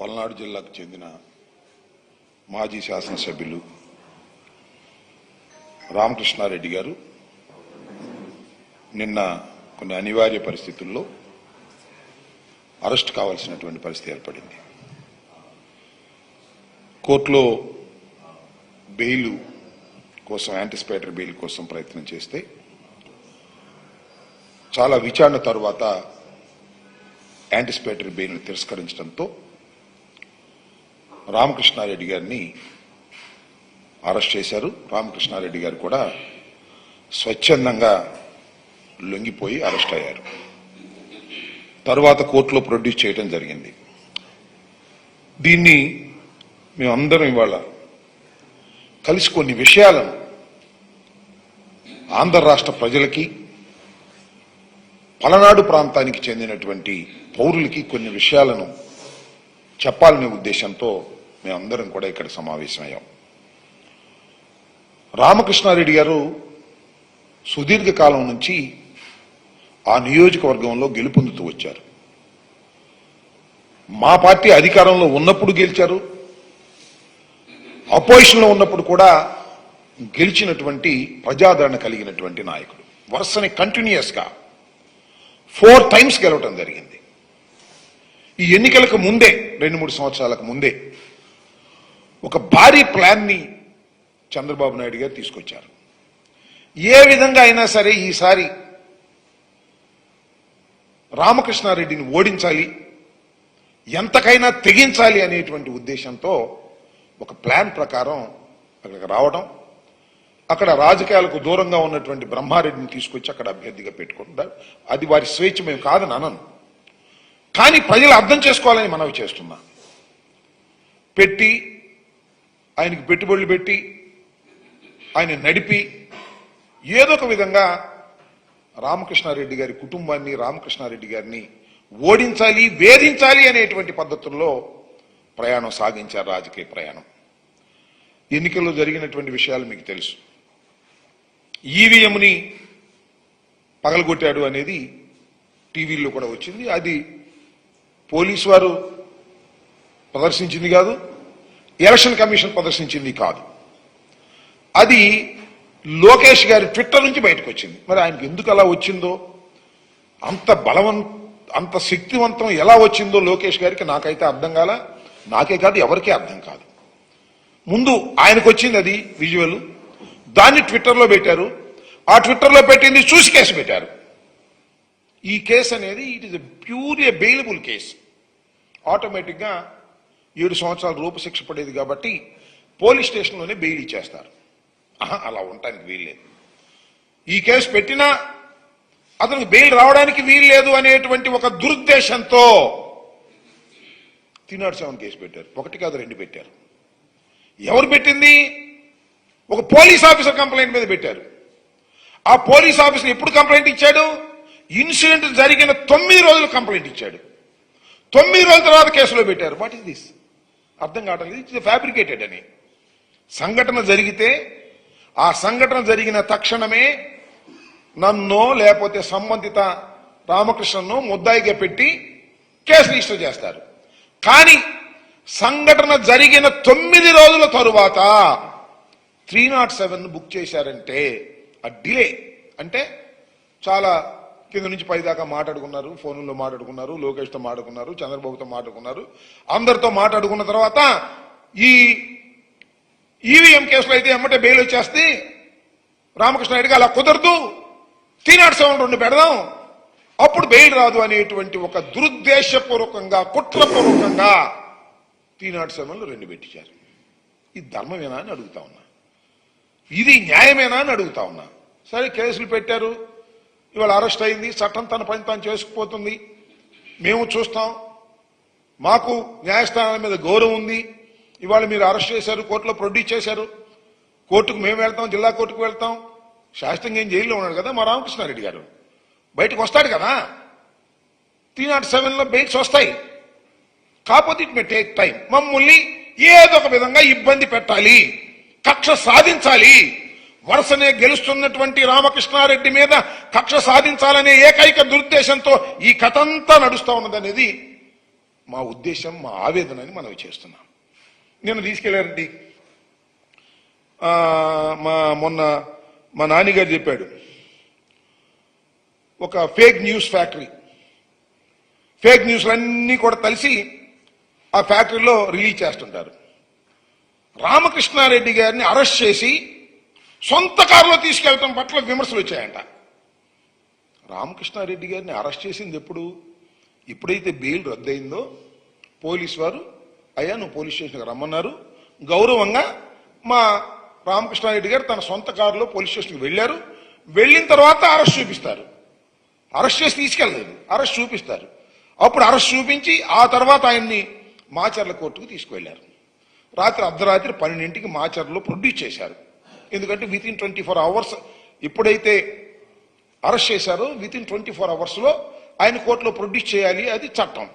పల్నాడు జిల్లాకు చెందిన మాజీ శాసనసభ్యులు రామకృష్ణారెడ్డి గారు. నిన్న కొన్ని అనివార్య పరిస్థితుల్లో అరెస్ట్ కావాల్సినటువంటి పరిస్థితి ఏర్పడింది. కోర్టులో బెయిల్ కోసం యాంటిసిపేటరీ బెయిల్ కోసం ప్రయత్నం చేస్తే చాలా విచారణ తర్వాత యాంటిసిపేటరీ బెయిల్ను తిరస్కరించడంతో రామకృష్ణారెడ్డి గారిని అరెస్ట్ చేశారు. రామకృష్ణారెడ్డి గారు కూడా స్వచ్ఛందంగా లొంగిపోయి అరెస్ట్ అయ్యారు. తరువాత కోర్టులో ప్రొడ్యూస్ చేయడం జరిగింది. దీన్ని మేమందరం ఇవాళ కలిసి కొన్ని విషయాలను ఆంధ్ర రాష్ట్ర ప్రజలకి పలనాడు ప్రాంతానికి చెందినటువంటి పౌరులకి కొన్ని విషయాలను చెప్పాలనే ఉద్దేశంతో మేమందరం కూడా ఇక్కడ సమావేశమయ్యాం. రామకృష్ణారెడ్డి గారు సుదీర్ఘకాలం నుంచి ఆ నియోజకవర్గంలో గెలుపొందుతూ వచ్చారు. మా పార్టీ అధికారంలో ఉన్నప్పుడు గెలిచారు. అపోజిషన్లో ఉన్నప్పుడు కూడా గెలిచినటువంటి ప్రజాదరణ కలిగినటువంటి నాయకుడు. వరుసని కంటిన్యూస్గా ఫోర్ టైమ్స్ గెలవటం జరిగింది. ఈ ఎన్నికలకు ముందే రెండు మూడు సంవత్సరాలకు ముందే ఒక భారీ ప్లాన్ని చంద్రబాబు నాయుడు గారు తీసుకొచ్చారు. ఏ విధంగా అయినా సరే ఈసారి రామకృష్ణారెడ్డిని ఓడించాలి ఎంతకైనా తెగించాలి అనేటువంటి ఉద్దేశంతో ఒక ప్లాన్ ప్రకారం అక్కడికి రావడం అక్కడ రాజకీయాలకు దూరంగా ఉన్నటువంటి బ్రహ్మారెడ్డిని తీసుకొచ్చి అక్కడ అభ్యర్థిగా పెట్టుకుంటారు అది వారి స్వేచ్ఛ మేము కాదని అనను. కానీ ప్రజలు అర్థం చేసుకోవాలని మనవి చేస్తున్నా. పెట్టి ఆయనకి పెట్టుబడులు పెట్టి ఆయన నడిపి ఏదో ఒక విధంగా రామకృష్ణారెడ్డి గారి కుటుంబాన్ని రామకృష్ణారెడ్డి గారిని ఓడించాలి వేధించాలి అనేటువంటి పద్ధతుల్లో ప్రయాణం సాగించారు రాజకీయ ప్రయాణం. ఎన్నికల్లో జరిగినటువంటి విషయాలు మీకు తెలుసు. ఈవీఎంని పగలగొట్టాడు అనేది టీవీల్లో కూడా వచ్చింది. అది పోలీసు వారు ప్రదర్శించింది కాదు. ఎలక్షన్ కమిషన్ ప్రదర్శించింది కాదు. అది లోకేష్ గారి ట్విట్టర్ నుంచి బయటకు వచ్చింది మరి ఆయనకి ఎందుకు అలా వచ్చిందో? అంత బలవం అంత శక్తివంతం ఎలా వచ్చిందో లోకేష్ గారికి నాకైతే అర్థం కాల నాకే కాదు ఎవరికీ అర్థం కాదు. ముందు ఆయనకు వచ్చింది అది విజువల్. దాన్ని ట్విట్టర్లో పెట్టారు. ఆ ట్విట్టర్లో పెట్టింది చూసి కేసు పెట్టారు. ఈ కేసు అనేది it is pure a bailable case ఆటోమేటిక్గా ఏడు సంవత్సరాల రూపశిక్ష పడేది కాబట్టి పోలీస్ స్టేషన్లోనే బెయిల్ ఇచ్చేస్తారు. ఆహా, అలా ఉండటానికి వీల్లేదు. ఈ కేసు పెట్టినా అతనికి బెయిల్ రావడానికి వీల్లేదు అనేటువంటి ఒక దురుద్దేశంతో త్రీ సెవెన్ కేసు పెట్టారు. ఒకటి కాదు రెండు పెట్టారు. ఎవరు పెట్టింది? ఒక పోలీస్ ఆఫీసర్ కంప్లైంట్ మీద పెట్టారు. ఆ పోలీస్ ఆఫీసర్ ఎప్పుడు కంప్లైంట్ ఇచ్చాడు? ఇన్సిడెంట్ జరిగిన తొమ్మిది రోజులు కంప్లైంట్ ఇచ్చాడు. తొమ్మిది రోజుల తర్వాత కేసులో పెట్టారు. వాట్ ఇస్ దిస్ అర్థం కావటం లేదు ఇట్స్ ఫ్యాబ్రికేటెడ్ అని. సంఘటన జరిగితే ఆ సంఘటన జరిగిన తక్షణమే నన్నో లేకపోతే సంబంధిత రామకృష్ణను ముద్దాయిగా పెట్టి కేసు రిజిస్టర్ చేస్తారు. కానీ సంఘటన జరిగిన తొమ్మిది రోజుల తరువాత త్రీ నాట్ సెవెన్ బుక్ చేశారంటే ఆ డిలే అంటే చాలా కింద నుంచి పై దాకా మాట్లాడుకున్నారు ఫోన్లో మాట్లాడుకున్నారు లోకేష్తో మాట్లాడుకున్నారు చంద్రబాబుతో మాట్లాడుకున్నారు. అందరితో మాట్లాడుకున్న తర్వాత ఈ ఈవీఎం కేసులో అయితే ఎమ్మటే బెయిల్ వచ్చేస్తే రామకృష్ణ రెడ్డికి అలా కుదరదు. త్రీ నాట్ సెవెన్ రెండు పెడదాం. అప్పుడు బెయిల్ రాదు అనేటువంటి ఒక దురుద్దేశపూర్వకంగా కుట్రపూర్వకంగా త్రీ నాట్ సెవెన్లు రెండు పెట్టించారు. ఇది ధర్మమేనా అని అడుగుతా ఉన్నా. ఇది న్యాయమేనా అని అడుగుతా ఉన్నా. సరే కేసులు పెట్టారు. ఇవాళ అరెస్ట్ అయింది చట్టం తన పని తాను చేసుకుపోతుంది. మేము చూస్తాం. మాకు న్యాయస్థానాల మీద గౌరవం ఉంది. ఇవాళ మీరు అరెస్ట్ చేశారు కోర్టులో ప్రొడ్యూస్ చేశారు. కోర్టుకు మేము వెళ్తాం జిల్లా కోర్టుకు వెళ్తాం. శాస్త్రంగా ఏం జైల్లో ఉన్నాడు కదా మా రామకృష్ణారెడ్డి గారు. బయటకు వస్తాడు కదా. త్రీ నాట్ సెవెన్లో బెయిల్స్ వస్తాయి. కాకపోతే ఇట్ మే టేక్ టైం. మమ్మల్ని ఏదో ఒక విధంగా ఇబ్బంది పెట్టాలి. కక్ష సాధించాలి. వరుసనే గెలుస్తున్నటువంటి రామకృష్ణారెడ్డి మీద కక్ష సాధించాలనే ఏకైక దురుద్దేశంతో ఈ కథంతా నడుస్తూ ఉన్నదనేది మా ఉద్దేశం మా ఆవేదన అని మనం చేస్తున్నాం. నేను తీసుకెళ్ళారండి. మా మొన్న మా నాన్నగారు చెప్పాడు. ఒక ఫేక్ న్యూస్ ఫ్యాక్టరీ. ఫేక్ న్యూస్లన్నీ కూడా కలిసి ఆ ఫ్యాక్టరీలో రిలీజ్ చేస్తుంటారు. రామకృష్ణారెడ్డి గారిని అరెస్ట్ చేసి సొంత కారులో తీసుకెళ్ళటం పట్ల విమర్శలు వచ్చాయంట. రామకృష్ణారెడ్డి గారిని అరెస్ట్ చేసింది ఎప్పుడు? ఎప్పుడైతే బెయిల్ రద్దయిందో పోలీస్ వారు అయ్యా నువ్వు పోలీస్ స్టేషన్కి రమ్మన్నారు. గౌరవంగా మా రామకృష్ణారెడ్డి గారు తన సొంత కారులో పోలీస్ స్టేషన్కి వెళ్ళారు. వెళ్ళిన తర్వాత అరెస్ట్ చూపిస్తారు. అరెస్ట్ చేసి తీసుకెళ్ళలేదు అరెస్ట్ చూపిస్తారు. అప్పుడు అరెస్ట్ చూపించి ఆ తర్వాత ఆయన్ని మాచర్ల కోర్టుకు తీసుకువెళ్ళారు రాత్రి అర్ధరాత్రి పన్నెండింటికి మాచర్లో ప్రొడ్యూస్ చేశారు. ఎందుకంటే within twenty four hours ఎప్పుడైతే అరెస్ట్ చేశారో విత్ ఇన్ ట్వంటీ ఫోర్ అవర్స్లో ఆయన కోర్టులో ప్రొడ్యూస్ చేయాలి అది చట్టం.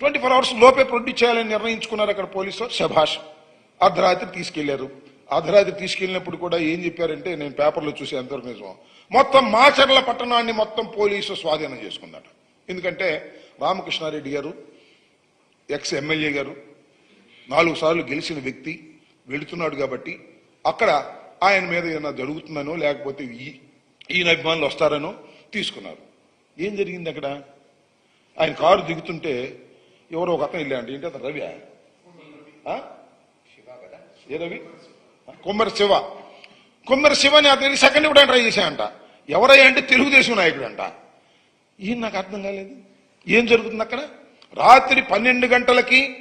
ట్వంటీ ఫోర్ అవర్స్ లోపే ప్రొడ్యూస్ చేయాలని నిర్ణయించుకున్నారు అక్కడ పోలీసు శభాష్. అర్ధరాత్రి తీసుకెళ్ళారు. అర్ధరాత్రి తీసుకెళ్ళినప్పుడు కూడా ఏం చెప్పారంటే నేను పేపర్లో చూసి ఎంతవరకు నిజం మొత్తం మాచర్ల పట్టణాన్ని మొత్తం పోలీసు స్వాధీనం చేసుకుందట ఎందుకంటే రామకృష్ణారెడ్డి గారు ఎక్స్ ఎమ్మెల్యే గారు నాలుగు సార్లు గెలిచిన వ్యక్తి వెళుతున్నాడు కాబట్టి అక్కడ ఆయన మీద ఏమైనా జరుగుతుందనో లేకపోతే ఈ- ఈయన అభిమానులు వస్తారనో తీసుకున్నారు. ఏం జరిగింది అక్కడ? ఆయన కారు దిగుతుంటే ఎవరో ఒక అతను వెళ్ళాడు ఏంటి అతను? రవి? ఏ రవి? కుమ్మరి శివ. కుమ్మరి శివని అతని సెకండ్ కూడా ట్రై చేశాయంట ఎవరై అంటే తెలుగుదేశం నాయకుడు అంట. ఈయన నాకు అర్థం కాలేదు. ఏం జరుగుతుంది అక్కడ? రాత్రి పన్నెండు గంటలకి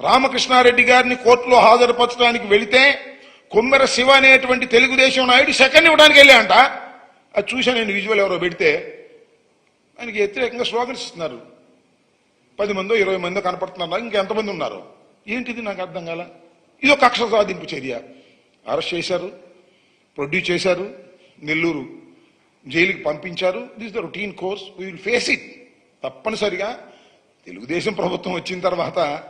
రామకృష్ణారెడ్డి గారిని కోర్టులో హాజరుపరచడానికి వెళితే కుమ్మెర శివ అనేటువంటి తెలుగుదేశం నాయుడు సెకండ్ ఇవ్వడానికి వెళ్ళాయంట అది చూసా నేను విజువల్ ఎవరో పెడితే. ఆయనకి వ్యతిరేకంగా స్లోగన్స్ ఇస్తున్నారు పది మందో ఇరవై మందో కనపడుతున్నారు. ఇంకెంతమంది ఉన్నారు? ఏంటిది? నాకు అర్థం కాల. ఇది ఒక కక్ష సాధింపు చర్య. అరెస్ట్ చేశారు. ప్రొడ్యూస్ చేశారు. నెల్లూరు జైలుకి పంపించారు. This the routine course we will face it తప్పనిసరిగా తెలుగుదేశం ప్రభుత్వం వచ్చిన తర్వాత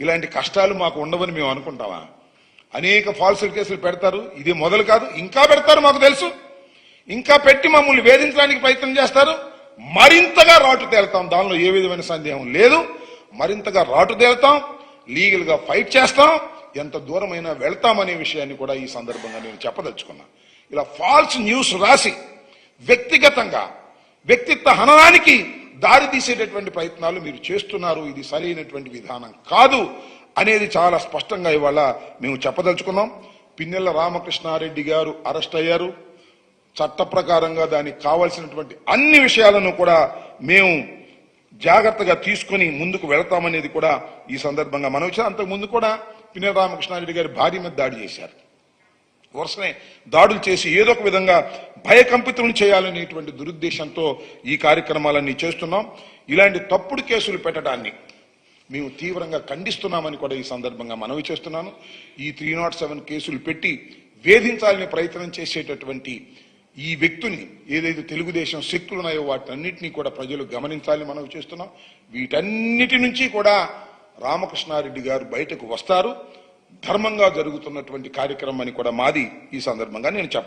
ఇలాంటి కష్టాలు మాకు ఉండవని మేము అనుకుంటామా? అనేక ఫాల్స్ కేసులు పెడతారు. ఇది మొదలు కాదు. ఇంకా పెడతారు మాకు తెలుసు. ఇంకా పెట్టి మమ్మల్ని వేధించడానికి ప్రయత్నం చేస్తారు. మరింతగా రాటు తేలుతాం. దానిలో ఏ విధమైన సందేహం లేదు. మరింతగా రాటు తేలుతాం. లీగల్గా ఫైట్ చేస్తాం. ఎంత దూరమైనా వెళ్తామనే విషయాన్ని కూడా ఈ సందర్భంగా నేను చెప్పదలుచుకున్నా. ఇలా ఫాల్స్ న్యూస్ రాసి వ్యక్తిగతంగా వ్యక్తిత్వ హననానికి దారి తీసేటటువంటి ప్రయత్నాలు మీరు చేస్తున్నారు. ఇది సరైనటువంటి విధానం కాదు. అనేది చాలా స్పష్టంగా ఇవాళ మేము చెప్పదలుచుకున్నాం. పిన్నెల రామకృష్ణారెడ్డి గారు అరెస్ట్ అయ్యారు. చట్ట ప్రకారంగా దానికి కావాల్సినటువంటి అన్ని విషయాలను కూడా మేము జాగ్రత్తగా తీసుకుని ముందుకు వెళతామనేది కూడా ఈ సందర్భంగా మనం ఇచ్చాం. అంతకు ముందు కూడా పిన్నెల రామకృష్ణారెడ్డి గారి భార్య మీద దాడి చేశారు. వరుసనే దాడులు చేసి ఏదో ఒక విధంగా భయకంపితులను చేయాలనేటువంటి దురుద్దేశంతో ఈ కార్యక్రమాలన్నీ చేస్తున్నాం. ఇలాంటి తప్పుడు కేసులు పెట్టడాన్ని మేము తీవ్రంగా ఖండిస్తున్నామని కూడా ఈ సందర్భంగా మనవి చేస్తున్నాను. ఈ త్రీ నాట్ సెవెన్ కేసులు పెట్టి వేధించాలని ప్రయత్నం చేసేటటువంటి ఈ వ్యక్తుల్ని ఏదైతే తెలుగుదేశం శక్తులు ఉన్నాయో వాటన్నిటినీ కూడా ప్రజలు గమనించాలని మనవి చేస్తున్నాం. వీటన్నిటి నుంచి కూడా రామకృష్ణారెడ్డి గారు బయటకు వస్తారు. ధర్మంగా జరుగుతున్నటువంటి కార్యక్రమం అని కూడా మాది ఈ సందర్భంగా నేను చెప్పాను